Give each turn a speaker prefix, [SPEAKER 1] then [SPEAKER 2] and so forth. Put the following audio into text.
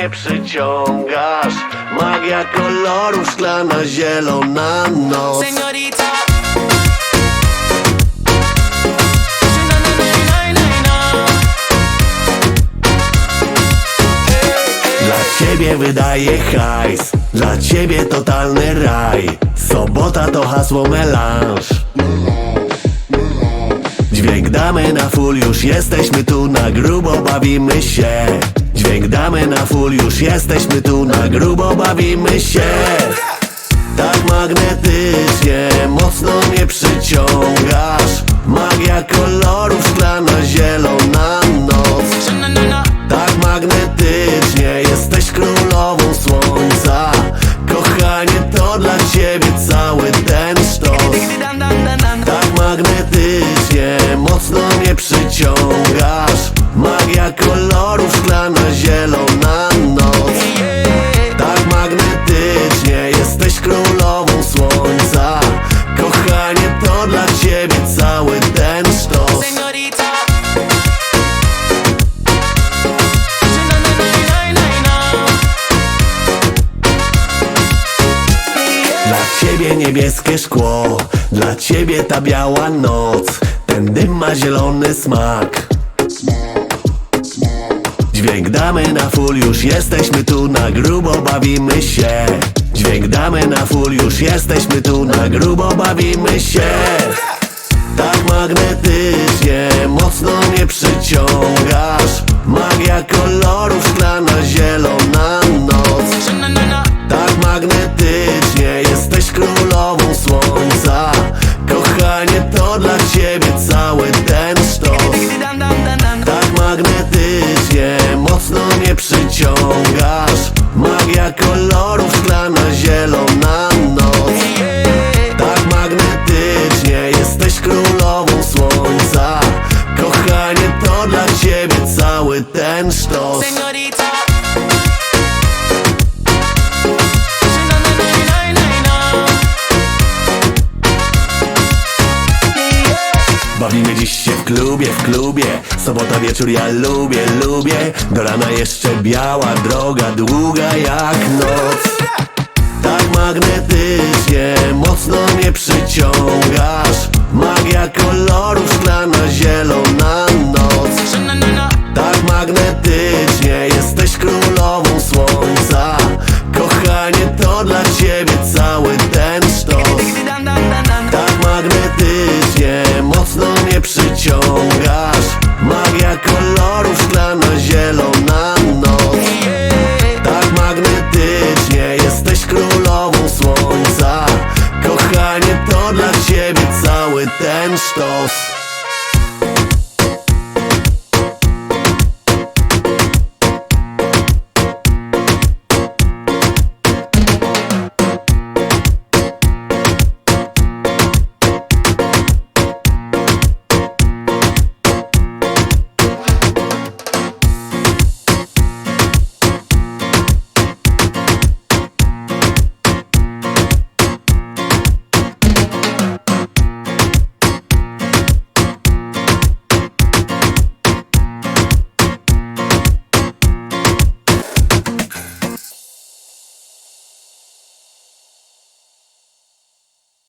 [SPEAKER 1] mnie przyciągasz. Magia kolorów, szklana zielona noc.
[SPEAKER 2] Na.
[SPEAKER 1] Dla ciebie wydaję hajs Dla ciebie totalny raj. Sobota to hasło melanż Dźwięk damy na full, już jesteśmy tu na grubo, bawimy się. Dźwięk damy na full, już jesteśmy tu na grubo, bawimy się. Tak magnetycznie, mocno mnie magnetycznie Mocno mnie przyciągasz. Magia kolorów Szklana zielona Dla ciebie niebieskie szkło, dla ciebie ta biała noc Ten dym ma zielony smak. Dźwięk damy na full, już jesteśmy tu na grubo, bawimy się. Dźwięk damy na full, już jesteśmy tu na grubo, bawimy się. Tak magnetycznie, mocno mnie przyciągasz. Magia kolorów, szklana to dla ciebie cały ten sztos. Tak magnetycznie Mocno mnie przyciągasz Magia kolorów Szklana zielona noc. Tak magnetycznie Jesteś królową słońca Kochanie, to dla ciebie cały ten sztos klubie, w klubie. Sobota wieczór ja lubię, lubię. Do rana jeszcze biała droga, długa jak noc. Tak magnetycznie, mocno mnie przyciągasz. Magia kolorów, szklana zielona noc. Tak magnetycznie Jesteś